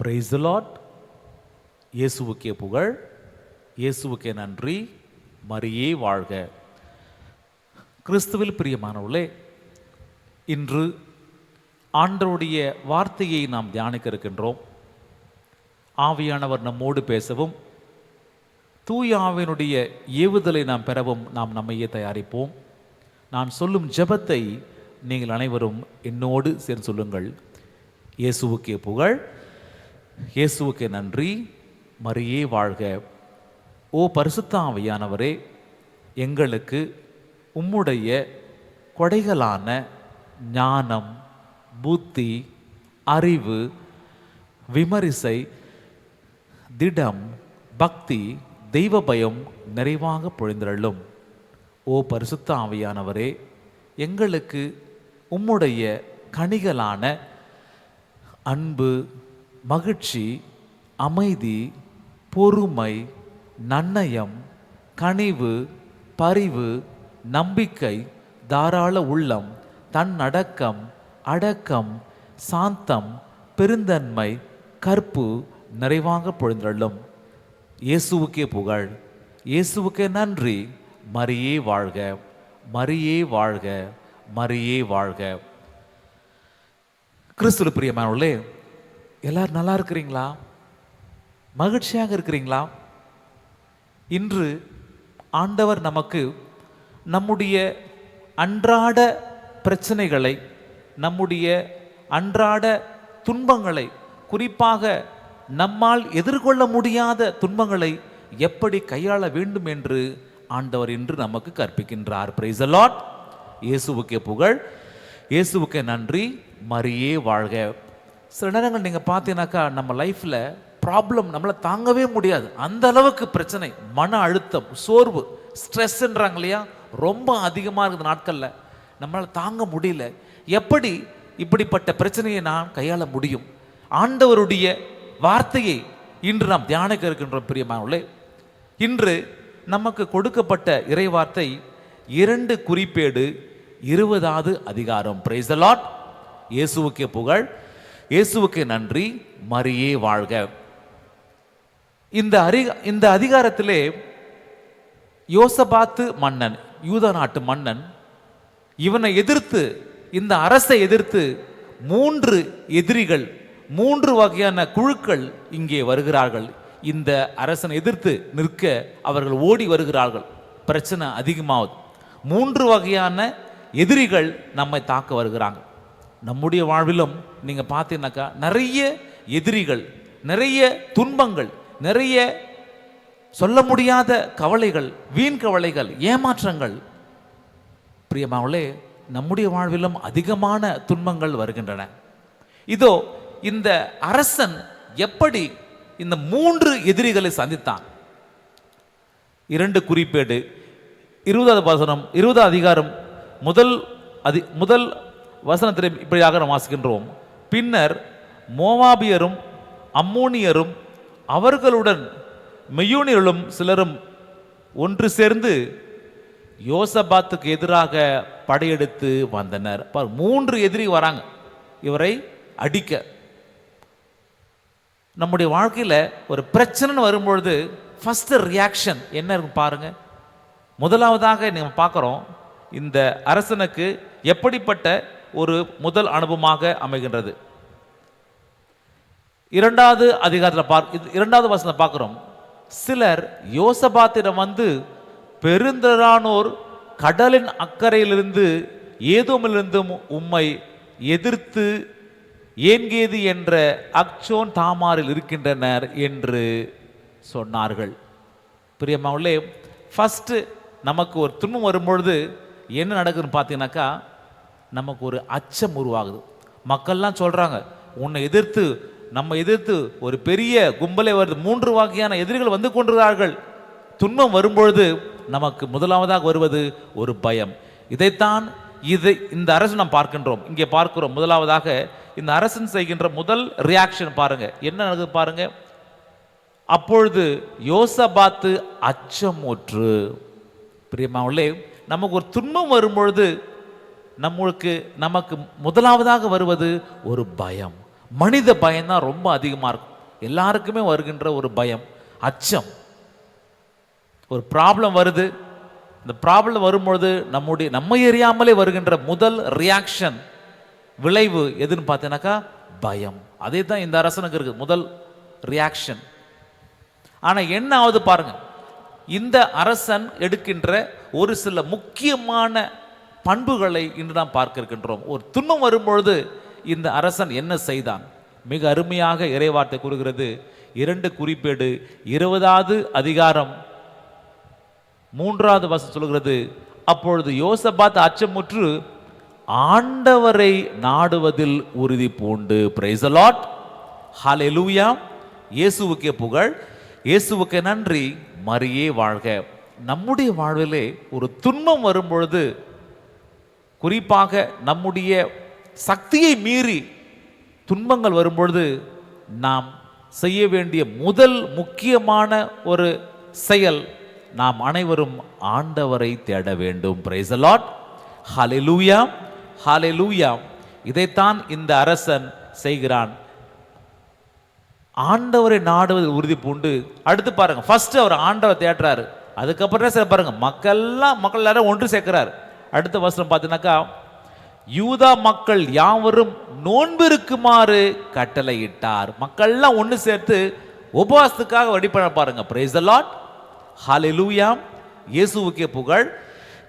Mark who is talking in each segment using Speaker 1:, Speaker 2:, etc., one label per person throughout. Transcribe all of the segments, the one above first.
Speaker 1: Price lot இயேசுவுக்கே புகழ். இயேசுவுக்கே நன்றி. மரியே வாழ்க. கிறிஸ்துவில் பிரியமானவர்களே இன்று ஆண்டருடைய வார்த்தையை நாம் தியானிக்க இருக்கின்றோம். ஆவியானவர் நம்மோடு பேசவும் தூய ஆவியனுடைய ஏவுதலை நாம் பெறவும் நாம் நம்மையே தயாரிப்போம். நான் சொல்லும் ஜெபத்தை நீங்கள் அனைவரும் என்னோடு சேர்ந்து சொல்லுங்கள். இயேசுவுக்கே புகழ். இயேசுவுக்கு நன்றி. மரியே வாழ்க. ஓ பரிசுத்தாவையானவரே எங்களுக்கு உம்முடைய கொடைகளான ஞானம் புத்தி அறிவு விமரிசை திடம் பக்தி தெய்வ பயம் நிறைவாக பொழிந்தள்ளும் ஓ பரிசுத்த ஆவியானவரே எங்களுக்கு உம்முடைய கனிகளான அன்பு மகிழ்ச்சி அமைதி பொறுமை நன்னயம் கனிவு பரிவு நம்பிக்கை தாராள உள்ளம் தன்னடக்கம் அடக்கம் சாந்தம் பெருந்தன்மை கற்பு நிறைவாக பொழுந்தள்ளும் இயேசுவுக்கே புகழ். இயேசுவுக்கே நன்றி. மரியே வாழ்க. மரியே வாழ்க. மரியே வாழ்க. கிறிஸ்துவ பிரியமானவர்களே எல்லாரும் நல்லா இருக்கிறீங்களா? மகிழ்ச்சியாக இருக்கிறீங்களா? இன்று ஆண்டவர் நமக்கு நம்முடைய அன்றாட பிரச்சனைகளை நம்முடைய அன்றாட துன்பங்களை குறிப்பாக நம்மால் எதிர்கொள்ள முடியாத துன்பங்களை எப்படி கையாள வேண்டும் என்று ஆண்டவர் இன்று நமக்கு கற்பிக்கின்றார். பிரைஸ் லாட் இயேசுவுக்கே புகழ். இயேசுவுக்கே நன்றி. மரியே வாழ்க. சில நேரங்கள் நீங்கள் பார்த்தீங்கன்னாக்கா நம்ம லைஃப்பில் ப்ராப்ளம் நம்மளை தாங்கவே முடியாது. அந்த அளவுக்கு பிரச்சனை மன அழுத்தம் சோர்வு ஸ்ட்ரெஸ்ன்றாங்க இல்லையா? ரொம்ப அதிகமாக இருக்குது நாட்களில். நம்மளால் தாங்க முடியல. எப்படி இப்படிப்பட்ட பிரச்சனையை நான் கையாள முடியும்? ஆண்டவருடைய வார்த்தையை இன்று நாம் தியானிக்க இருக்கின்றோம் பிரியமானவர்களே இன்று நமக்கு கொடுக்கப்பட்ட இறை வார்த்தை இரண்டு குறிப்பேடு இருபதாவது அதிகாரம். பிரைஸ் லாட் இயேசுவுக்கே புகழ். இயேசுவுக்கு நன்றி மரியே வாழ்க. இந்த அரி இந்த அதிகாரத்திலே யோசபாத்து மன்னன் யூத நாட்டு மன்னன் இவனை எதிர்த்து இந்த அரசை எதிர்த்து மூன்று எதிரிகள் மூன்று வகையான குழுக்கள் இங்கே வருகிறார்கள். இந்த அரசனை எதிர்த்து நிற்க அவர்கள் ஓடி வருகிறார்கள். பிரச்சனை அதிகமாகுது மூன்று வகையான எதிரிகள் நம்மை தாக்க வருகிறாங்க. நம்முடைய வாழ்விலும் நீங்கள் பார்த்தீங்கன்னாக்கா நிறைய எதிரிகள் நிறைய துன்பங்கள் நிறைய சொல்ல முடியாத கவலைகள் வீண் கவலைகள் ஏமாற்றங்கள். பிரியமாவளே நம்முடைய வாழ்விலும் அதிகமான துன்பங்கள் வருகின்றன. இதோ இந்த அரசன் எப்படி இந்த மூன்று எதிரிகளை சந்தித்தான்? இரண்டு குறிப்பேடு. இருபதாவது வசனம் இருபதாவது அதிகாரம் முதல் அதி முதல் வசனத்தில் இப்படியாக நாம் வாசிக்கின்றோம். பின்னர் மோவாபியரும் அம்மோனியரும் அவர்களுடன் மெய்யூனியர்களும் சிலரும் ஒன்று சேர்ந்து யோசபாத்துக்கு எதிராக படையெடுத்து வந்தனர். மூன்று எதிரி வராங்க. இவரை அடிக்க. நம்முடைய வாழ்க்கையில் ஒரு பிரச்சனைன்னு வரும்பொழுது ஃபஸ்ட்டு ரியாக்ஷன் என்ன இருக்கும் பாருங்கள் முதலாவதாக நம்ம பார்க்குறோம் இந்த அரசனுக்கு எப்படிப்பட்ட ஒரு முதல் அனுபவமாக அமைகின்றது. இரண்டாவது அதிகாரத்தில் பார்க்க இது இரண்டாவது வசனத்தை பார்க்குறோம். சிலர் யோசபாத்திடம் வந்து பெருந்திரானோர் கடலின் அக்கறையிலிருந்து ஏதோமிலிருந்தும் உம்மை எதிர்த்து ஏன்கேது என்ற அக்சோன் தாமாரில் இருக்கின்றனர் என்று சொன்னார்கள். பிரியமாவுள்ளே ஃபஸ்ட்டு நமக்கு ஒரு துன்பம் வரும்பொழுது என்ன நடக்குதுன்னு பார்த்தீங்கன்னாக்கா நமக்கு ஒரு அச்சம் உருவாகுது. மக்கள்லாம் சொல்கிறாங்க உன்னை எதிர்த்து நம்ம எதிர்த்து ஒரு பெரிய கும்பலை வருது. மூன்று வகையான எதிரிகள் வந்து கொண்டிருக்கிறார்கள் துன்பம் வரும்பொழுது நமக்கு முதலாவதாக வருவது ஒரு பயம். இதைத்தான் இது இந்த அரசு நாம் பார்க்கின்றோம். இங்கே பார்க்கிறோம் முதலாவதாக இந்த அரசன் செய்கின்ற முதல் ரியாக்ஷன் பாருங்க. என்ன நடக்குது பாருங்க? அப்பொழுது யோசபாத்து அச்சமூற்று. பிரியமாவுள்ளே நமக்கு ஒரு துன்பம் வரும்பொழுது நம்மளுக்கு நமக்கு முதலாவதாக வருவது ஒரு பயம். மனித பயம்தான் ரொம்ப அதிகமாக இருக்கும். எல்லாருக்குமே வருகின்ற ஒரு பயம் அச்சம். ஒரு ப்ராப்ளம் வருது. இந்த ப்ராப்ளம் வரும்பொழுது நம்முடைய நம்ம எரியாமலே வருகின்ற முதல் ரியாக்ஷன் விளைவு எதுன்னு பார்த்தீங்கன்னாக்கா பயம். அதே தான் இந்த அரசனுக்கு இருக்குது முதல் ரியாக்ஷன் ஆனால் என்ன ஆகுது பாருங்கள் இந்த அரசன் எடுக்கின்ற ஒரு சில முக்கியமான பண்புகளை இன்று நாம் பார்க்க இருக்கின்றோம். ஒரு துன்பம் வரும்பொழுது இந்த அரசன் என்ன செய்தான்? மிக அருமையாக இறைவார்த்தை கூறுகிறது. இரண்டு குறிப்பேடு இருபதாவது அதிகாரம் மூன்றாவது வசம் சொல்கிறது அப்பொழுது யோசபாத் அச்சமுற்று ஆண்டவரை நாடுவதில் உறுதி பூண்டு. பிரைஸ் ஹலெலூயா இயேசுவுக்கே புகழ். இயேசுவுக்கு நன்றி. மரியே வாழ்க. நம்முடைய வாழ்விலே ஒரு துன்பம் வரும்பொழுது குறிப்பாக நம்முடைய சக்தியை மீறி துன்பங்கள் வரும்பொழுது நாம் செய்ய வேண்டிய முதல் முக்கியமான ஒரு செயல் நாம் அனைவரும் ஆண்டவரை தேட வேண்டும். பிரைஸ் லாட் ஹalleluya இதைத்தான் இந்த அரசன் செய்கிறான். ஆண்டவரை நாடுவது உறுதி பூண்டு அடுத்து பாருங்க. ஃபர்ஸ்ட் அவர் ஆண்டவர் தேடுறாரு. அதுக்கப்புறம் சரி பாருங்க. மக்கள்லாம் மக்கள் எல்லாரும் ஒன்று சேர்க்கிறாரு. அடுத்த வசனம் பார்த்தீங்கன்னாக்கா யூதா மக்கள் யாவரும் நோன்பிருக்குமாறு கட்டளையிட்டார். மக்கள்லாம் ஒன்று சேர்த்து உபவாசத்துக்காக வழிபட பாருங்க. பிரைஸ் லாட் ஹalleluya இயேசுவுக்கே புகழ்.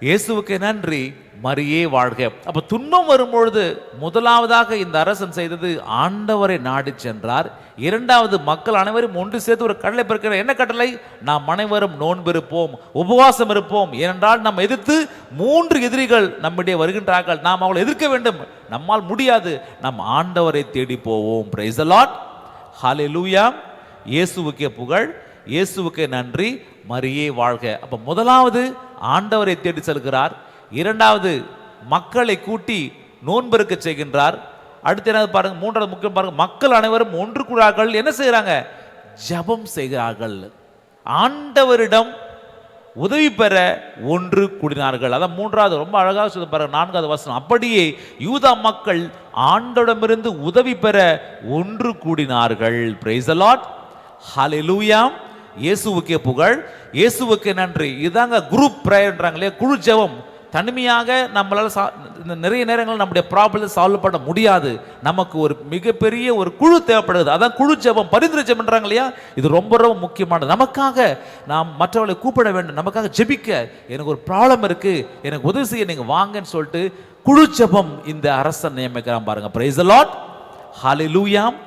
Speaker 1: இயேசுவுக்கே நன்றி. மரியே வாழ்க. அப்ப துன்பம் வரும்பொழுது முதலாவதாக இந்த அரசன் செய்தது ஆண்டவரை நாடி சென்றார். இரண்டாவது மக்கள் அனைவரும் ஒன்று சேர்த்து ஒரு கடலை பிறக்கிற என்ன கட்டளை? நாம் அனைவரும் நோன்பு இருப்போம் உபவாசம் இருப்போம். ஏனென்றால் நாம் எதிர்த்து மூன்று எதிரிகள் நம்முடைய வருகின்றார்கள். நாம் அவளை எதிர்க்க வேண்டும். நம்மால் முடியாது. நம் ஆண்டவரை தேடி போவோம். பிரைஸ் லாட் ஹalleluya இயேசுவுக்கே புகழ். இயேசுவுக்கே நன்றி. மரியே வாழ்க. அப்ப முதலாவது ஆண்டவரை தேடி செல்கிறார். இரண்டாவது மக்களை கூட்டி நோன்பெருக்க செய்கின்றார். அடுத்து என்ன பாருங்க மூன்றாவது முக்கியம் பாருங்க மக்கள் அனைவரும் ஒன்று கூடார்கள் என்ன செய்கிறாங்க? ஜெபம் செய்கிறார்கள். ஆண்டவரிடம் உதவி பெற ஒன்று கூடினார்கள். அதான் மூன்றாவது ரொம்ப அழகாக சொல்லி பாருங்க நான்காவது வசனம். அப்படியே யூதா மக்கள் ஆண்டோடமிருந்து உதவி பெற ஒன்று கூடினார்கள். பிரைஸ் அலாட் ஹalleluya இயேசுவுக்கே புகழ். இயேசுவுக்கு நன்றி. இதாங்க குரூப் ப்ரேயர்ன்றாங்களே குழு ஜெபம். தனிமையாக நம்மளால் சா இந்த நிறைய நேரங்களில் நம்முடைய ப்ராப்ளத்தை சால்வ் பண்ண முடியாது. நமக்கு ஒரு மிகப்பெரிய ஒரு குழு தேவைப்படுது. அதான் குழு ஜெபம் பரிந்துரை ஜபம்ன்றாங்க இல்லையா? இது ரொம்ப ரொம்ப முக்கியமானது. நமக்காக நாம் மற்றவர்களை கூப்பிட வேண்டும். நமக்காக ஜெபிக்க எனக்கு ஒரு ப்ராப்ளம் இருக்குது எனக்கு உதவி செய்ய நீங்கள் வாங்கன்னு சொல்லிட்டு குழு ஜெபம் இந்த அரசன் நியமிக்கிறான் பாருங்க. பிரைஸ் லாட் லூயாம்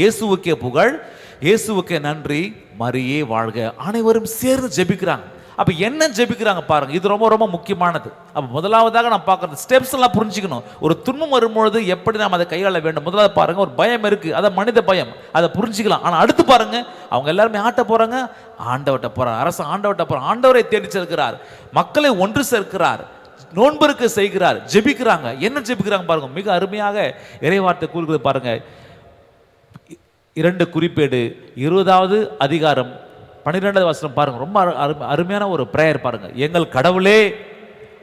Speaker 1: இயேசுவுக்கே புகழ். இயேசுவுக்கே நன்றி. மரியே வாழ்க. அனைவரும் சேர்ந்து ஜெபிக்கிறாங்க. அப்போ என்ன ஜெபிக்கிறாங்க பாருங்க. இது ரொம்ப ரொம்ப முக்கியமானது. அப்போ முதலாவதாக நான் பார்க்குறது ஸ்டெப்ஸ் எல்லாம் புரிஞ்சுக்கணும். ஒரு துன்பம் வரும்பொழுது எப்படி நாம் அதை கையாள வேண்டும்? முதலாவது பாருங்க ஒரு பயம் இருக்கு. அதை மனித பயம். அதை புரிஞ்சுக்கலாம். ஆனால் அடுத்து பாருங்க அவங்க எல்லாருமே ஆட்ட போறாங்க. ஆண்டவட்ட போறாங்க. அரசு ஆண்டவட்ட போறாங்க ஆண்டவரை தேடி சேர்க்கிறார் மக்களை ஒன்று சேர்க்கிறார். நோன்பருக்கு செய்கிறார். ஜெபிக்கிறாங்க. என்ன ஜெபிக்கிறாங்க பாருங்க. மிக அருமையாக இறைவார்த்தை கூறுகிறது பாருங்க. இரண்டு குறிப்பேடு. இருபதாவது அதிகாரம் பன்னிரெண்டாவது வசனம் பாருங்க. ரொம்ப அருமையான ஒரு பிரேயர் பாருங்க. எங்கள் கடவுளே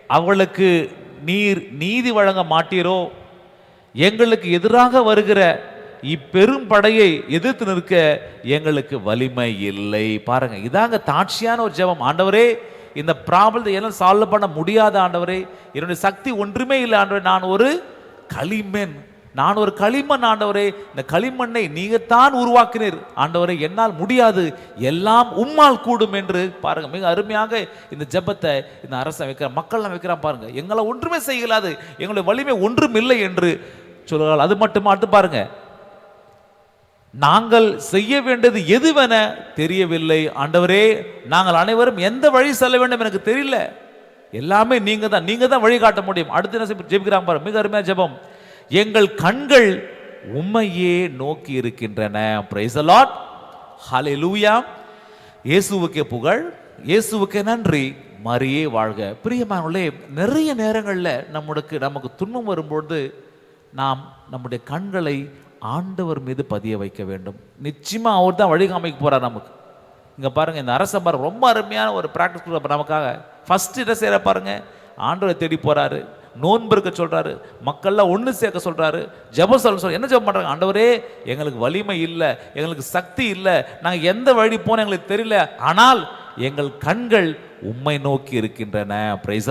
Speaker 1: அவளுக்கு நீர் நீதி வழங்க மாட்டீரோ? எங்களுக்கு எதிராக வருகிற இப்பெரும் படையை எதிர்த்து நிற்க எங்களுக்கு வலிமை இல்லை. பாருங்க. இதாங்க தாட்சியான ஒரு ஜெபம். ஆண்டவரே இந்த ப்ராப்ளத்தை எல்லாம் சால்வ் பண்ண முடியாத ஆண்டவரே என்னுடைய சக்தி ஒன்றுமே இல்லை ஆண்டவரே. நான் ஒரு களிமண். நான் ஒரு களிமண் ஆண்டவரே இந்த களிமண்ணை நீங்கத்தான் உருவாக்கினீர். ஆண்டவரே என்னால் முடியாது. எல்லாம் உம்மால் கூடும் என்று பாருங்க மிக அருமையாக இந்த ஜெபத்தை இந்த அரசன் வைக்கிற மக்கள்லாம் வைக்கிறான் பாருங்க. எங்களை ஒன்றுமே செய்யலாது. எங்களுடைய வலிமை ஒன்றும் இல்லை என்று சொல்கிறாள் அது மட்டுமா அடுத்து பாருங்க. நாங்கள் செய்ய வேண்டியது எதுவென தெரியவில்லை. ஆண்டவரே நாங்கள் அனைவரும் எந்த வழி செல்ல வேண்டும் எனக்கு தெரியல. எல்லாமே நீங்க தான் நீங்க தான் வழிகாட்ட முடியும். அடுத்து என்ன ஜெபிக்கிறாங்க பாருங்க. மிக அருமையா ஜெபம். எங்கள் கண்கள் உண்மையே நோக்கி இருக்கின்றன. பிரைஸ் லாட் ஹalleluya இயேசுவுக்கே புகழ். இயேசுவுக்கே நன்றி. மரியே வாழ்க. பிரியமானே நிறைய நேரங்களில் நம்மளுக்கு நமக்கு துன்பம் வரும்பொழுது நாம் நம்முடைய கண்களை ஆண்டவர் மீது பதிய வைக்க வேண்டும். நிச்சயமாக அவர் தான் வழிகாமைக்கு போகிறார் நமக்கு. இங்கே பாருங்கள் இந்த அரச பாருங்க ரொம்ப அருமையான ஒரு ப்ராக்டிஸ் நமக்காக ஃபஸ்ட்டு என்ன செய்கிற பாருங்கள் ஆண்டவரை தேடி போகிறாரு நோன்பு இருக்க சொல்கிறாரு மக்கள்லாம் ஒன்று சேர்க்க சொல்கிறாரு ஜெபம் சொல்ல சொல்ற என்ன ஜபம் பண்ணுறாங்க ஆண்டவரே எங்களுக்கு வலிமை இல்லை எங்களுக்கு சக்தி இல்லை நாங்கள் எந்த வழி போனோம் எங்களுக்கு தெரியல ஆனால் எங்கள் கண்கள் உம்மை நோக்கி இருக்கின்றன. பிரைஸ்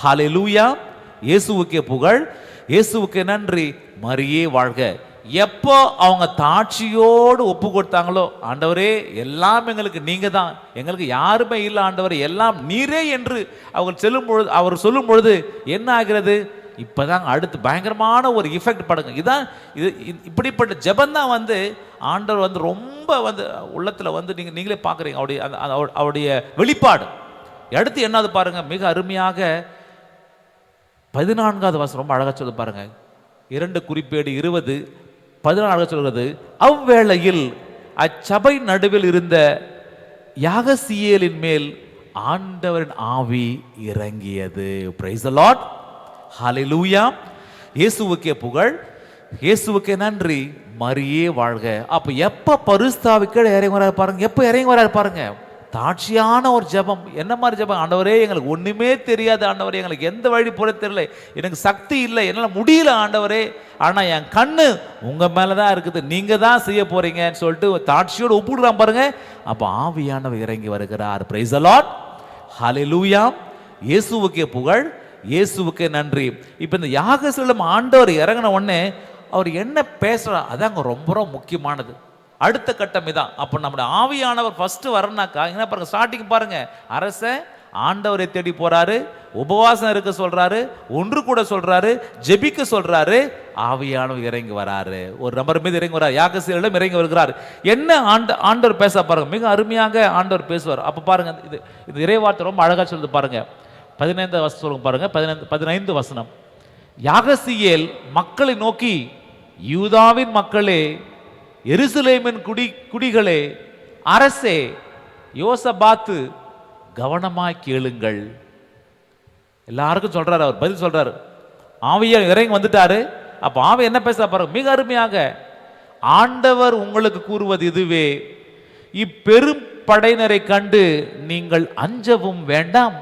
Speaker 1: ஹாலே லூயா இயேசுவுக்கே புகழ். இயேசுவுக்கே நன்றி. மரியே வாழ்க. எப்போ அவங்க தாட்சியோடு ஒப்பு கொடுத்தாங்களோ ஆண்டவரே எல்லாம் எங்களுக்கு நீங்கள் தான். எங்களுக்கு யாருமே இல்லை ஆண்டவர் எல்லாம் நீரே என்று அவங்க செல்லும் பொழுது அவர் சொல்லும் பொழுது என்ன ஆகிறது? இப்போதாங்க அடுத்து பயங்கரமான ஒரு இஃபெக்ட் படுங்க. இதான் இது இ- இப்படிப்பட்ட ஜெபந்தான் வந்து ஆண்டவர் வந்து ரொம்ப வந்து உள்ளத்தில் வந்து நீங்கள் நீங்களே பார்க்குறீங்க. அவருடைய அந்த அவருடைய வெளிப்பாடு. அடுத்து என்னது பாருங்கள் மிக அருமையாக பதினான்காவது வசனம் ரொம்ப அழகா சொல்லு பாருங்க. இரண்டு குறிப்பேடு இருபது பதினாலு சொல்கிறது அவ்வேளையில் அச்சபை நடுவில் இருந்த யாகசியலின் மேல் ஆண்டவரின் ஆவி இறங்கியது. பிரைஸ் த லார்ட் இயேசுவுக்கே புகழ். இயேசுவுக்கே நன்றி. மரியே வாழ்க. அப்போ எப்போ பரிஸ்தாவி இறங்கி வராது பாருங்க. எப்போ இறங்கி வராது பாருங்க. தாட்சியான ஒரு ஜெபம். என்ன மாதிரி ஜெபம்? ஆண்டவரே எங்களுக்கு ஒன்றுமே தெரியாது ஆண்டவரே. எங்களுக்கு எந்த வழி போல தெரியல. எனக்கு சக்தி இல்லை. என்னால் முடியல ஆண்டவரே. ஆனால் என் கண்ணு உங்கள் மேலே தான் இருக்குது. நீங்கள் தான் செய்ய போகிறீங்கன்னு சொல்லிட்டு தாட்சியோடு ஒப்பிடுறான் பாருங்க. அப்போ ஆவியானவர் இறங்கி வருகிறார். பிரைஸ் லார்ட் ஹalleluya இயேசுவுக்கே புகழ் இயேசுவுக்கு நன்றி. இப்போ இந்த யாகசிலம் ஆண்டவர் இறங்கின உடனே அவர் என்ன பேசுறார் அதாங்க ரொம்ப ரொம்ப முக்கியமானது. அடுத்த கட்டம் இதான். அப்போ நம்முடைய ஆவியானவர் ஃபஸ்ட்டு வரனாக்கா என்ன பாருங்க ஸ்டார்டிங் பாருங்க. அரச ஆண்டவரை தேடி போறாரு உபவாசம் இருக்க சொல்றாரு ஒன்று கூட சொல்றாரு ஜெபிக்க சொல்றாரு ஆவியானவர் இறங்கி வராரு. ஒரு நபர் மீது இறங்கி வராரு. யாகசியிடம் இறங்கி வருகிறார். என்ன ஆண்ட ஆண்டவர் பேச பாருங்க மிக அருமையாக ஆண்டவர் பேசுவார். அப்போ பாருங்க இது இது இறைவார்த்தை ரொம்ப அழகா சொல்லுது பாருங்க. பதினைந்து வசனம் சொல்லுங்க பாருங்க பதினைந்து பதினைந்து வசனம். யாகசியல் மக்களை நோக்கி யூதாவின் மக்களே எருசலேமின் குடி குடிகளே அரசே யோசபாத்து கவனமாய் கேளுங்கள். எல்லாருக்கும் சொல்றாரு அவர் பதில் சொல்றாரு. ஆவியர் இறங்கி வந்துட்டாரு. அப்போ ஆவி என்ன பேச பாருங்க மிக அருமையாக ஆண்டவர் உங்களுக்கு கூறுவது இதுவே இப்பெரும் படையினரை கண்டு நீங்கள் அஞ்சவும் வேண்டாம்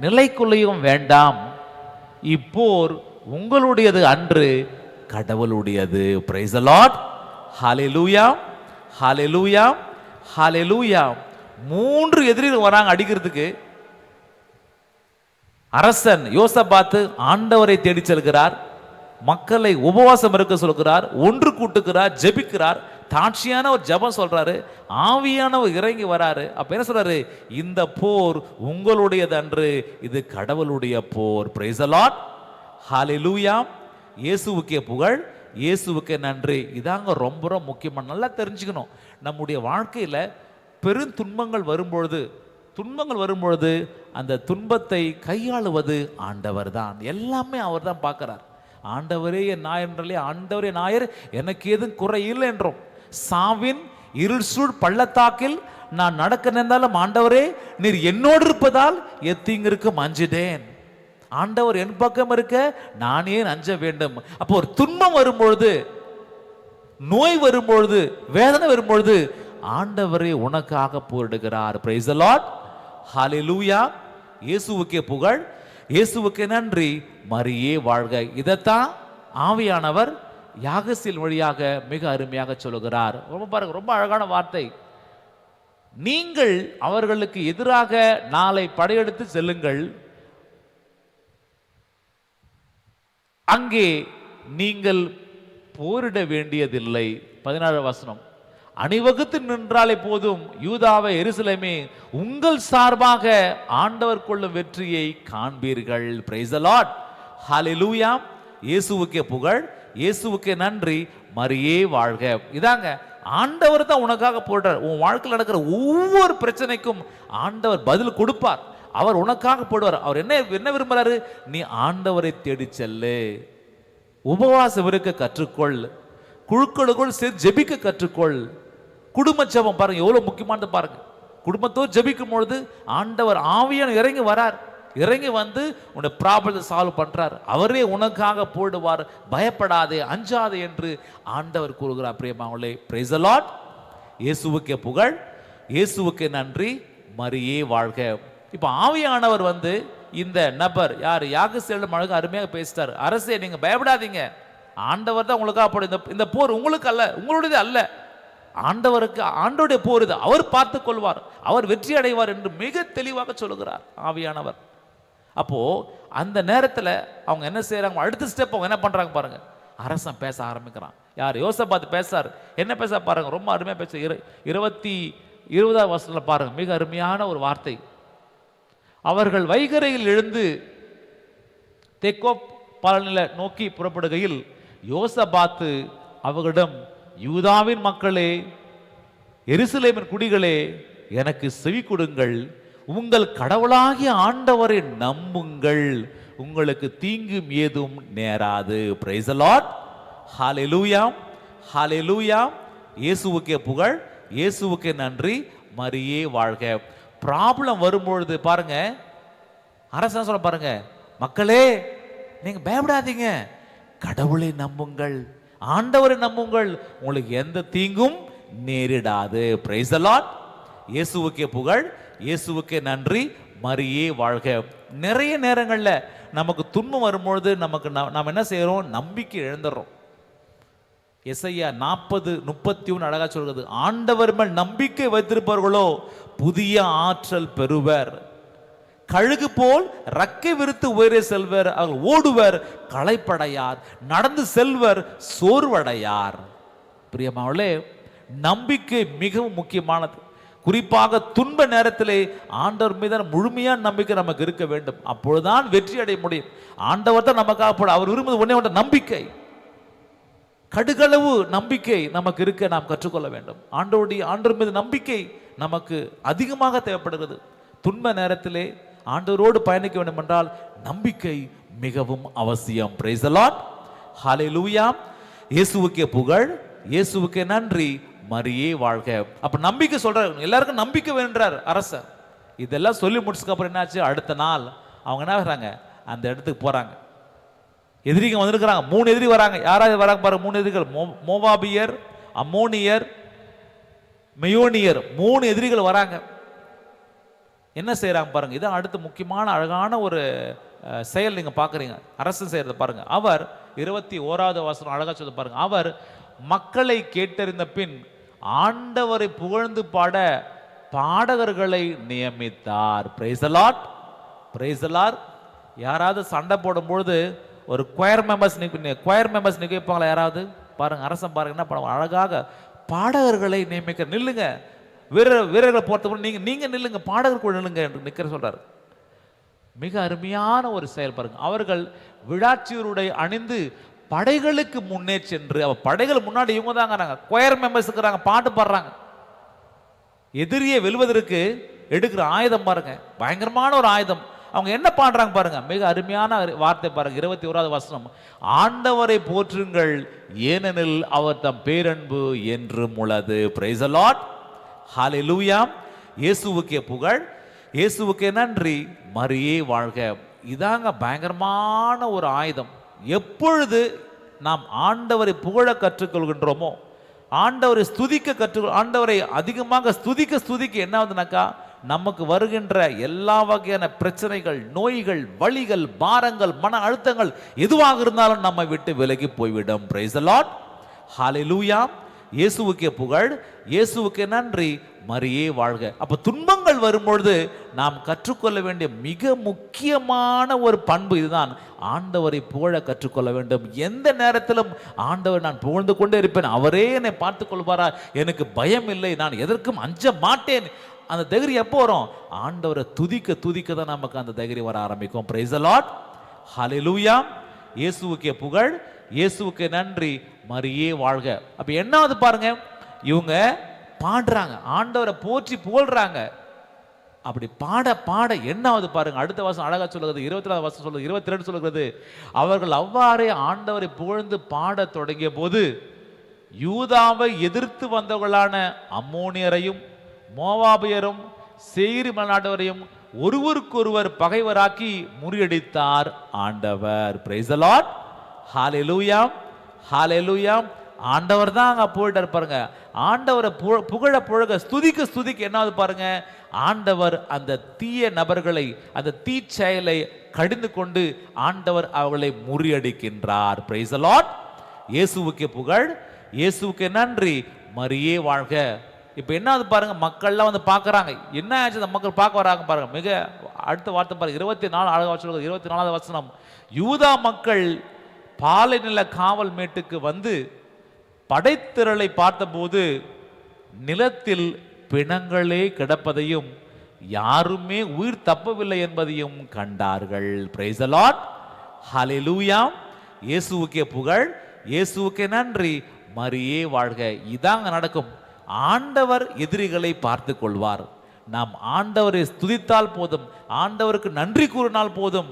Speaker 1: நிலைக்குலையும் வேண்டாம். இப்போர் உங்களுடையது அன்று கடவுளுடையது. Praise allot hallelujah hallelujah hallelujah மூன்று எதிரிகள் வராங்க அடிக்கிறதுக்கு. அரசன் யோசபாத்து ஆண்டவரை தேடி செல்கிறார். மக்களை உபவாசம் இருக்க சொல்கிறார். ஒன்று கூட்டுகிறார் ஜெபிக்கிறார். தாட்சியான ஒரு ஜெபம் சொல்றாரு. ஆவியானவர் இறங்கி வராரு. அப்ப என்ன சொல்றாரு? இந்த போர் உங்களுடையது அன்று இது கடவுளுடைய போர். பிரைசலாட் லார்ட் இயேசுவுக்கே புகழ். இயேசுவுக்கு நன்றி. இதாங்க ரொம்ப ரொம்ப முக்கியமாக நல்லா தெரிஞ்சுக்கணும். நம்முடைய வாழ்க்கையில் பெரும் துன்பங்கள் வரும்பொழுது துன்பங்கள் வரும்பொழுது அந்த துன்பத்தை கையாளுவது ஆண்டவர் தான் எல்லாமே அவர் தான் பார்க்குறார். ஆண்டவரே என் நாயன்றாலே ஆண்டவரே நாயர் எனக்கு எதுவும் குறையில்லை என்றோம். சாவின் இருள் சூழ் பள்ளத்தாக்கில் நான் நடக்க நின்றாலும் ஆண்டவரே நீர் என்னோடு இருப்பதால் எத்தீங்கிற்கு மஞ்சிட்டேன் ஆண்டவர் என் பக்கம் இருக்க நான் ஏன் அஞ்ச வேண்டும். அப்போ ஒரு துன்பம் வரும்பொழுது நோய் வரும்பொழுது வேதனை வரும்பொழுது ஆண்டவரே உனக்காக போரிடுகிறார். பிரைஸ் தி லார்ட் இயேசுவுக்கே புகழ். இயேசுவுக்கு நன்றி. மரியே வாழ்க. இதைத்தான் ஆவியானவர் யாகசில் வழியாக மிக அருமையாக சொல்லுகிறார். ரொம்ப பாருங்க ரொம்ப அழகான வார்த்தை. நீங்கள் அவர்களுக்கு எதிராக நாளை படையெடுத்து செல்லுங்கள். அங்கே நீங்கள் போரிட வேண்டியதில்லை. பதினாறு வசனம். அணிவகுத்து நின்றாலே போதும் யூதாவை எருசலேமே உங்கள் சார்பாக ஆண்டவர் கொள்ளும் வெற்றியை காண்பீர்கள். பிரைஸ் அலாட் ஹalleluya இயேசுவுக்கே புகழ் இயேசுவுக்கே நன்றி. மரியே வாழ்க. இதாங்க ஆண்டவர் தான் உனக்காக போடுறார் உன் வாழ்க்கையில் நடக்கிற ஒவ்வொரு பிரச்சனைக்கும் ஆண்டவர் பதில் கொடுப்பார். அவர் உனக்காக போடுவார். அவர் என்ன என்ன விரும்புகிறாரு நீ ஆண்டவரை தேடி செல்லு. உபவாசம் இருக்க கற்றுக்கொள். குழுக்களுக்குள் சேர்ந்து ஜெபிக்க கற்றுக்கொள். குடும்ப ஜெபம் பாருங்க எவ்வளோ முக்கியமானது பாருங்க. குடும்பத்தோடு ஜபிக்கும் பொழுது ஆண்டவர் ஆவியான இறங்கி வரார். இறங்கி வந்து உன்னை ப்ராப்ளத்தை சால்வ் பண்ணுறார் அவரே உனக்காக போடுவார். பயப்படாதே அஞ்சாதே என்று ஆண்டவர் கூறுகிறார். பிரியமாவளே பிரைஸ் இயேசுவுக்கே புகழ். இயேசுவுக்கே நன்றி. மரியே வாழ்க. இப்போ ஆவியானவர் வந்து இந்த நபர் யார்? யாகசேலும் அழகு அருமையாக பேசிட்டார். அரசே நீங்க பயப்படாதீங்க. ஆண்டவர் தான் உங்களுக்காக போட. இந்த இந்த போர் உங்களுக்கு அல்ல உங்களுடையது அல்ல. ஆண்டவருக்கு ஆண்டோடைய போர் இது. அவர் பார்த்து கொள்வார். அவர் வெற்றி அடைவார் என்று மிக தெளிவாக சொல்லுகிறார் ஆவியானவர். அப்போ அந்த நேரத்தில் அவங்க என்ன செய்கிறாங்க அடுத்த ஸ்டெப் அவங்க என்ன பண்றாங்க பாருங்க. அரசன் பேச ஆரம்பிக்கிறான். யார்? யோசபாத் பேசார் என்ன பேச பாருங்க? ரொம்ப அருமையாக பேச இரு இருபத்தி இருபதாம் வருஷத்தில் பாருங்க. மிக அருமையான ஒரு வார்த்தை. அவர்கள் வைகரையில் எழுந்து தெக்கோப் பலனில நோக்கி புறப்படுகையில் யோசபாத்து அவர்களிடம் யூதாவின் மக்களே எருசலேமின் குடிகளே எனக்கு செவி கொடுங்கள். உங்கள் கடவுளாகிய ஆண்டவரை நம்புங்கள். உங்களுக்கு தீங்கும் ஏதும் நேராது. பிரைஸ் லார்ட் ஹalleluyaம் ஹalleluyaம் இயேசுவுக்கே புகழ். இயேசுவுக்கே நன்றி. மரியே வாழ்க. ப்ராப்ளம் வரும்பொழுது பாருங்க அரசாங்க சொல்ல பாருங்க மக்களே நீங்க பயப்படாதீங்க. கடவுளை நம்புங்கள் ஆண்டவரை நம்புங்கள். உங்களுக்கு எந்த தீங்கும் நேரிடாது. பிரைஸ் லார்ட் இயேசுவுக்கே புகழ் இயேசுவுக்கே நன்றி. மரியே வாழ்க. நிறைய நேரங்களில் நமக்கு துன்பம் வரும்பொழுது நமக்கு நா- நாம் என்ன செய்கிறோம் நம்பிக்கை இழந்துடுறோம் எஸ்ஐயா நாற்பது முப்பத்தி ஒன்று அழகா சொல்கிறது ஆண்டவர் மேல் நம்பிக்கை வைத்திருப்பவர்களோ புதிய ஆற்றல் பெறுவர். கழுகு போல் ரக்கை விரித்து உயரே செல்வர். அவர்கள் ஓடுவர் களைப்படையார். நடந்து செல்வர் சோர்வடையார். பிரியமாவளே நம்பிக்கை மிகவும் முக்கியமானது. குறிப்பாக துன்ப நேரத்திலே ஆண்டவர் மீதான முழுமையான நம்பிக்கை நமக்கு இருக்க வேண்டும். அப்பொழுதுதான் வெற்றி அடைய முடியும். ஆண்டவர் தான் நமக்காக போட அவர் விரும்புவது ஒன்றே ஒன்று நம்பிக்கை. கடுகளவு நம்பிக்கை நமக்கு இருக்க நாம் கற்றுக்கொள்ள வேண்டும். ஆண்டவருடைய ஆண்டவர் மீது நம்பிக்கை நமக்கு அதிகமாக தேவைப்படுகிறது. துன்ப நேரத்திலே ஆண்டவரோடு பயணிக்க வேண்டும் என்றால் நம்பிக்கை மிகவும் அவசியம். பிரைஸ் லார்ட் ஹalleluya இயேசுவுக்கே புகழ் இயேசுவுக்கே நன்றி. மரியே வாழ்க. அப்ப நம்பிக்கை சொல்றார். எல்லாருக்கும் நம்பிக்கை வேண்டார் அரசர். இதெல்லாம் சொல்லி முடிச்சதுக்கு அப்புறம் என்னாச்சு? அடுத்த நாள் அவங்க என்ன வர்றாங்க அந்த இடத்துக்கு போறாங்க. எதிரிங்க வந்திருக்கிறாங்க. மூணு எதிரி வராங்க. யாராவது வராங்க பாருங்க. மூணு எதிரிகள். மோ- மோவாபியர் அம்மோனியர் மெயோனியர் மூணு எதிரிகள் வராங்க. என்ன செய்கிறாங்க பாருங்க இதான் அடுத்து முக்கியமான அழகான ஒரு செயல் நீங்க பாக்குறீங்க. அரசு செய்கிறத பாருங்க. அவர் இருபத்தி ஓராவது வாசனம் அழகா சொல்ல பாருங்க. அவர் மக்களை கேட்டறிந்த பின் ஆண்டவரை புகழ்ந்து பாட பாடகர்களை நியமித்தார். பிரைஸ் லாட் யாராவது சண்டை போடும்பொழுது ஒரு கொயர் மெம்பர்ஸ் கொயர் மெம்பர்ஸ் நிக்க வைப்பாங்களா யாராவது? பாருங்க அரசன் பாருங்க என்ன பண்ணுவாங்க அழகாக பாடகர்களை நியமிக்க நில்லுங்க. வீரர் வீரர்களை பொறுத்தவரை நீங்க நீங்க நில்லுங்க பாடகர்கள் நில்லுங்க என்று நிக்கிற சொல்றாரு. மிக அருமையான ஒரு செயல் பாருங்க. அவர்கள் விழாச்சியூருடை அணிந்து படைகளுக்கு முன்னே சென்று அவ படைகள் முன்னாடி இவங்க தாங்க கொயர் மெம்பர்ஸ் இருக்கிறாங்க பாட்டு பாடுறாங்க. எதிரியை வெல்வதற்கு எடுக்கிற ஆயுதம் பாருங்க. பயங்கரமான ஒரு ஆயுதம். அவங்க என்ன பாடுறாங்க பாருங்க மிக அருமையான வார்த்தை பாருங்க இருபத்தி ஓராவது வசனம். ஆண்டவரை போற்றுங்கள் ஏனெனில் அவர் தம் பேரன்பு என்றும் உள்ளது. பிரைஸ் லாட் லூயாம் இயேசுவுக்கே புகழ். இயேசுவுக்கே நன்றி. மரியே வாழ்க. இதாங்க பயங்கரமான ஒரு ஆயுதம். எப்பொழுது நாம் ஆண்டவரை புகழ கற்றுக்கொள்கின்றோமோ ஆண்டவரை ஸ்துதிக்க கற்று ஆண்டவரை அதிகமாக ஸ்துதிக்க ஸ்துதிக்க என்ன ஆகுதுனாக்கா நமக்கு வருகின்ற எல்லா வகையான பிரச்சனைகள் நோய்கள் வலிகள் பாரங்கள் மன அழுத்தங்கள் எதுவாக இருந்தாலும் நம்மை விட்டு விலகி போய்விடும். பிரைஸ் லாட் ஹalleluya இயேசுவுக்கே புகழ். இயேசுவுக்கே நன்றி. மரியே வாழ்க. அப்ப துன்பங்கள் வரும்பொழுது நாம் கற்றுக்கொள்ள வேண்டிய மிக முக்கியமான ஒரு பண்பு இதுதான். ஆண்டவரை புகழ கற்றுக்கொள்ள வேண்டும். எந்த நேரத்திலும் ஆண்டவர் நான் புகழ்ந்து கொண்டே இருப்பேன். அவரே என்னை பார்த்து கொள்வாரா? எனக்கு பயம் இல்லை நான் எதற்கும் அஞ்ச மாட்டேன். அந்த தைரியம் எப்போ வரும்? ஆண்டவரை துதிக்க துதிக்க தான் நமக்கு அந்த தைரியம் வர ஆரம்பிக்கும். பிரைஸ் லாட் ஹalleluya இயேசுவுக்கே புகழ். இயேசுவுக்கு நன்றி. மரியே வாழ்க. அப்போ என்னாவது பாருங்க. இவங்க பாடுறாங்க. ஆண்டவரை போற்றி புகழ்றாங்க. அப்படி பாட பாட என்னாவது பாருங்க. அடுத்த வருஷம் அழகா சொல்லுகிறது. இருபத்தி நாலு வருஷம் சொல்லுது இருபத்தி ரெண்டு சொல்லுகிறது. அவர்கள் அவ்வாறே ஆண்டவரை புகழ்ந்து பாடத் தொடங்கிய போது யூதாவை எதிர்த்து வந்தவர்களான அம்மோனியரையும் மோவாபியரும் சேரி மலைநாட்டவரையும் ஒருவருக்கொருவர் பகைவராக்கி முறியடித்தார் ஆண்டவர். பிரைஸ் ஹாலெலூயாம் ஹாலெலூயாம் ஆண்டவர் தான் அங்கே போயிட்டாரு பாருங்க. ஆண்டவரை பு- புகழ புழக ஸ்துதிக்க ஸ்துதிக்க என்னாவது பாருங்க. ஆண்டவர் அந்த தீய நபர்களை அந்த தீ செயலை கடிந்து கொண்டு ஆண்டவர் அவர்களை முறியடிக்கின்றார். பிரைசலாட் இயேசுவுக்கு புகழ். இயேசுவுக்கு நன்றி. மரியே வாழ்க. இப்போ என்ன வந்து பாருங்கள் மக்கள்லாம் வந்து பார்க்குறாங்க என்ன ஆச்சு அந்த மக்கள் பார்க்க வராங்க பாருங்கள் மிக அடுத்த வார்த்தை பாருங்கள் இருபத்தி நாலு அழகாக சொல்லுங்க இருபத்தி நாலாவது வசனம். யூதா மக்கள் பாலைநில காவல் மேட்டுக்கு வந்து படைத்திரளை பார்த்தபோது நிலத்தில் பிணங்களே கிடப்பதையும் யாருமே உயிர் தப்பவில்லை என்பதையும் கண்டார்கள். பிரைஸ் லாட் இயேசுவுக்கே புகழ். இயேசுவுக்கே நன்றி. மரியே வாழ்க. இதாங்க நடக்கும். ஆண்டவர் எதிரிகளை பார்த்து கொள்வார். நாம் ஆண்டவரை துதித்தால் போதும் ஆண்டவருக்கு நன்றி கூறினால் போதும்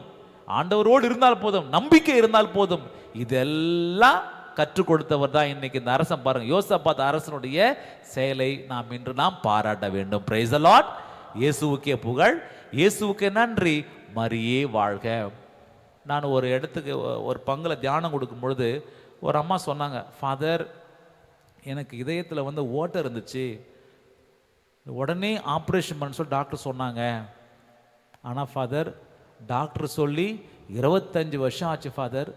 Speaker 1: ஆண்டவரோடு இருந்தால் போதும் நம்பிக்கை இருந்தால் போதும் இதெல்லாம் கற்றுக் கொடுத்தவர் தான் இன்னைக்கு இந்த அரசன் பாருங்க. யோசப்பாத் அரசனுடைய செயலை நாம் இன்று நாம் பாராட்ட வேண்டும். பிரைஸ் லாட் இயேசுவுக்கே புகழ். இயேசுவுக்கே நன்றி. மரியே வாழ்க. நான் ஒரு இடத்துக்கு ஒரு பங்கில் தியானம் கொடுக்கும் பொழுது ஒரு அம்மா சொன்னாங்க ஃபாதர் எனக்கு இதயத்தில் வந்து ஓட்டை இருந்துச்சு. உடனே ஆப்ரேஷன் பண்ண சொல்லி டாக்டர் சொன்னாங்க. ஆனால் ஃபாதர் டாக்டர் சொல்லி இருபத்தஞ்சு வருஷம் ஆச்சு ஃபாதர்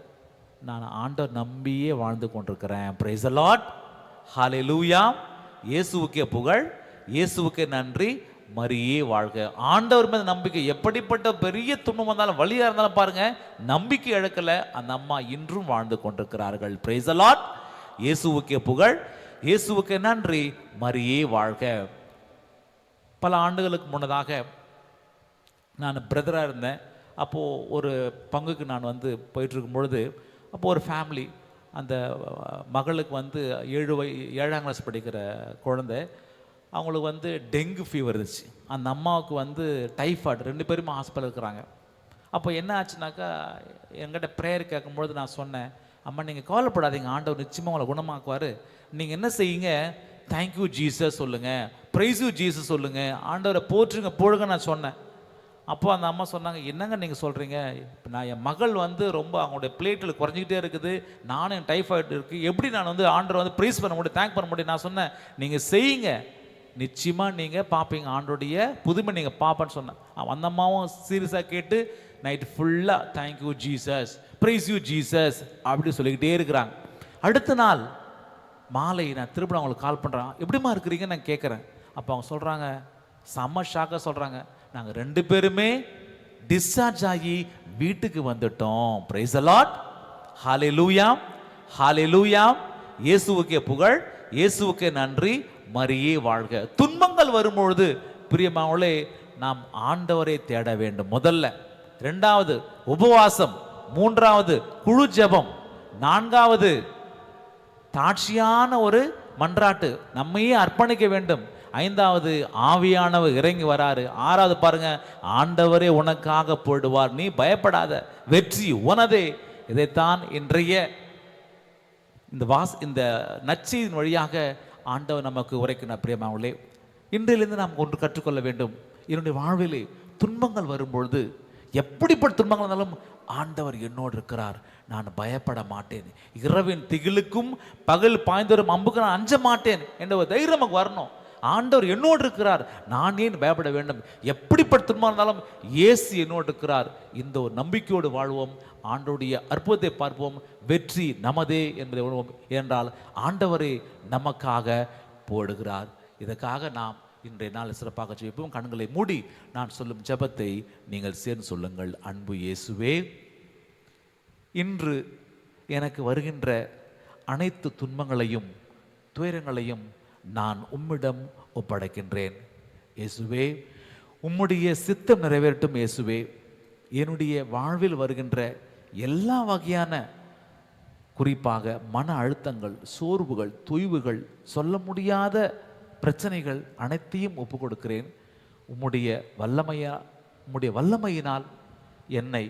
Speaker 1: நான் ஆண்டவர் நம்பியே வாழ்ந்து கொண்டிருக்கிறேன். பிரைஸ் அலாட் ஹாலே லூயா இயேசுவுக்கே புகழ். இயேசுவுக்கே நன்றி. மரியே வாழ்க. ஆண்டவர் மீது நம்பிக்கை எப்படிப்பட்ட பெரிய துன்பம் வந்தாலும் வழியாக இருந்தாலும் பாருங்கள் நம்பிக்கை இழக்கலை. அந்த அம்மா இன்றும் வாழ்ந்து கொண்டிருக்கிறார்கள். பிரைஸ் அலாட் இயேசுவுக்கே புகழ் இயேசுவுக்கு நன்றி மரியே வாழ்க. பல ஆண்டுகளுக்கு முன்னதாக நான் பிரதராக இருந்தேன். அப்போது ஒரு பங்குக்கு நான் வந்து போயிட்டுருக்கும் பொழுது அப்போது ஒரு ஃபேமிலி அந்த மகளுக்கு வந்து ஏழு வய ஏழாம் கிளாஸ் படிக்கிற குழந்தை அவங்களுக்கு வந்து டெங்கு ஃபீவர் இருந்துச்சு. அந்த அம்மாவுக்கு வந்து டைஃபாய்டு ரெண்டு பேருமே ஹாஸ்பிட்டல் இருக்கிறாங்க. அப்போ என்ன ஆச்சுனாக்கா என்கிட்ட ப்ரேயர் கேட்கும்பொழுது நான் சொன்னேன் அம்மா நீங்கள் கவலைப்படாதீங்க. ஆண்டவர் நிச்சயமாக உங்களை குணமாக்குவார். நீங்கள் என்ன செய்யுங்க? தேங்க்யூ ஜீசஸ் சொல்லுங்கள் ப்ரைஸு ஜீசஸ் சொல்லுங்கள் ஆண்டவரை போற்றுங்க போடுங்க நான் சொன்னேன். அப்போ அந்த அம்மா சொன்னாங்க என்னங்க நீங்கள் சொல்கிறீங்க இப்போ நான் என் மகள் வந்து ரொம்ப அவங்களுடைய பிளேட்டில் குறைஞ்சிக்கிட்டே இருக்குது. நானும் என் டைஃபாய்டு இருக்குது எப்படி நான் வந்து ஆண்டரை வந்து ப்ரைஸ் பண்ண முடியும் தேங்க் பண்ண முடியும்? நான் சொன்னேன். நீங்கள் செய்யுங்க. நிச்சயமாக நீங்கள் பார்ப்பீங்க ஆண்டோடைய புதுமை நீங்கள் பார்ப்பேன்னு சொன்னேன். அந்த அம்மாவும் சீரியஸாக கேட்டு நைட் ஃபுல்லாக thank you Jesus praise you Jesus அப்படி சொல்லிக்கிட்டே இருக்கிறாங்க. அடுத்த நாள் மாலை நான் திரும்ப அவங்களுக்கு கால் பண்ணுறான் எப்படிம்மா இருக்கிறீங்கன்னு நான் கேட்குறேன். அப்போ அவங்க சொல்கிறாங்க செம்ம ஷாக்காக சொல்கிறாங்க நாங்கள் ரெண்டு பேருமே டிஸ்சார்ஜ் ஆகி வீட்டுக்கு வந்துட்டோம். பிரைஸ் அலாட் ஹாலே லூயாம் ஹாலே லூயாம் இயேசுவுக்கே புகழ் இயேசுவுக்கே நன்றி. மரியே வாழ்க. துன்பங்கள் வரும்பொழுது பிரியமாவளே நாம் ஆண்டவரை தேட வேண்டும். முதல்ல ரெண்டாவது உபவாசம் மூன்றாவது குழு ஜெபம் நான்காவது தாட்சியான ஒரு மன்றாட்டு. நம்மையே அர்ப்பணிக்க வேண்டும். ஐந்தாவது ஆவியானவர் இறங்கி வராரு. ஆறாவது பாருங்க ஆண்டவரே உனக்காக போடுவார் நீ பயப்படாத வெற்றி உனதே. இதைத்தான் இன்றைய இந்த வாஸ் இந்த நச்சியின் வழியாக ஆண்டவர் நமக்கு உரைக்கிற பிரியமாவுள்ளே இன்றிலிருந்து நாம் ஒன்று கற்றுக்கொள்ள வேண்டும். என்னுடைய வாழ்விலே துன்பங்கள் வரும்பொழுது எப்படிப்பட்ட துன்பங்கள் இருந்தாலும் ஆண்டவர் என்னோடு இருக்கிறார். நான் பயப்பட மாட்டேன். இரவின் திகிலுக்கும் பகல் பாய்ந்தோறும் அம்புக்கு நான் அஞ்ச மாட்டேன் என்ற ஒரு தைரியம் நமக்கு வரணும். ஆண்டவர் என்னோடு இருக்கிறார். நான் ஏன் பயப்பட வேண்டும்? எப்படிப்பட்ட துன்பம் இருந்தாலும் இயேசு என்னோடு இருக்கிறார். இந்த ஒரு நம்பிக்கையோடு வாழ்வோம். ஆண்டோடைய அற்புதத்தை பார்ப்போம். வெற்றி நமதே என்பதை உணர்வோம். என்றால் ஆண்டவரே நமக்காக போடுகிறார். இதற்காக நாம் இன்றைய நாள் சிறப்பாக ஜெயிப்போம் கண்களை மூடி நான் சொல்லும் ஜெபத்தை நீங்கள் சேர்ந்து சொல்லுங்கள். அன்பு இயேசுவே இன்று எனக்கு வருகின்ற அனைத்து துன்பங்களையும் துயரங்களையும் நான் உம்மிடம் ஒப்படைக்கின்றேன். இயேசுவே உம்முடைய சித்தம் நிறைவேறட்டும் இயேசுவே. என்னுடைய வாழ்வில் வருகின்ற எல்லா வகையான குறிப்பாக மன அழுத்தங்கள் சோர்வுகள் தொய்வுகள் சொல்ல முடியாத பிரச்சனைகள் அனைத்தையும் ஒப்பு கொடுக்கிறேன் உம்முடைய வல்லமையா உம்முடைய வல்லமையினால் என்னை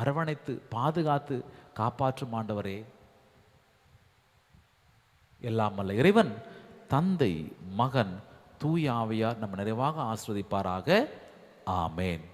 Speaker 1: அரவணைத்து பாதுகாத்து காப்பாற்றும் ஆண்டவரே. எல்லாம் வல்ல இறைவன் தந்தை மகன் தூயாவையார் நம்ம நிறைவாக ஆஸ்வதிப்பாராக ஆமேன்.